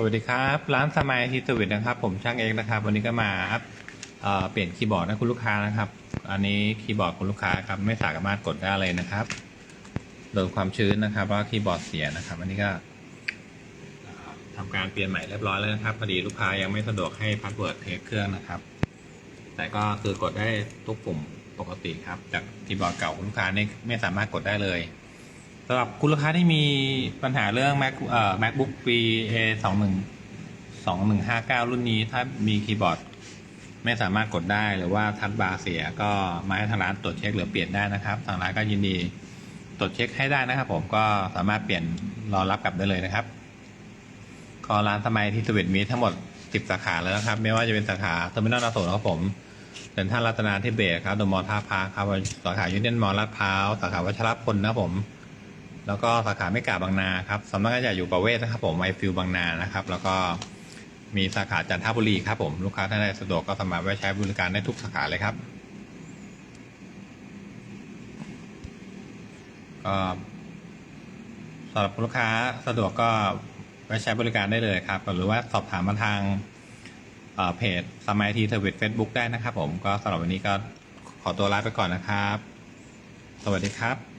สวัสดีครับ ร้านสมัยทีสวิตนะครับ ผมช่างเอกนะครับ วันนี้ก็มาอัพเปลี่ยนคีย์บอร์ดให้คุณลูกค้านะครับ อันนี้คีย์บอร์ดคุณลูกค้าครับไม่สามารถกดได้เลยนะครับโดนความชื้นนะครับว่าคีย์บอร์ดเสียนะครับ อันนี้ก็เอ่อทำการเปลี่ยนใหม่เรียบร้อยแล้วนะครับพอดีลูกค้ายังไม่สะดวกให้พาสเวิร์ดเทสเครื่องนะครับ แต่ก็คือกดได้ทุกปุ่มปกติครับ จากคีย์บอร์ดเก่าคุณลูกค้านี่ไม่สามารถกดได้เลย สำหรับคุณลูกค้าที่มีปัญหาเรื่อง Mac เอ่อ MacBook ปี A 2 1 2159 รุ่นนี้ถ้ามีคีย์บอร์ด ไม่สามารถกดได้หรือว่าทัชบาร์เสียก็มาให้ทางร้านตรวจเช็คหรือเปลี่ยนได้นะครับ ทางร้านก็ยินดีตรวจเช็คให้ได้นะครับ ผมก็สามารถเปลี่ยนรอรับกลับได้เลยนะครับก็ร้านสมัยที่สวิตมีทั้งหมด 10 สาขาแล้วนะครับ ไม่ว่าจะเป็นสาขาเทอร์มินอลนาโสครับผมเซ็นทรัลรัตนาธิเบศครับเดอะมอลล์ท่าพาครับสาขายูเนียนมอลล์ลาดพร้าวสาขาวัชรพลนะครับผม แล้วก็สาขาไม่กาบางนาครับสำนักงานใหญ่อยู่ประเวศนะครับ ผมไอฟิลบางนานะครับ แล้วก็มีสาขาจันทบุรีครับผมลูกค้าท่านใดสะดวกก็สามารถไปใช้บริการได้ทุกสาขาเลยครับ ก็สำหรับลูกค้าสะดวกก็ไปใช้บริการได้เลยครับ หรือว่าสอบถามมาทางเอ่อเพจสมัยทีเทวิตเฟซบุ๊กได้นะครับผมก็สำหรับวันนี้ก็ขอตัวลาไปก่อนนะครับ สวัสดีครับ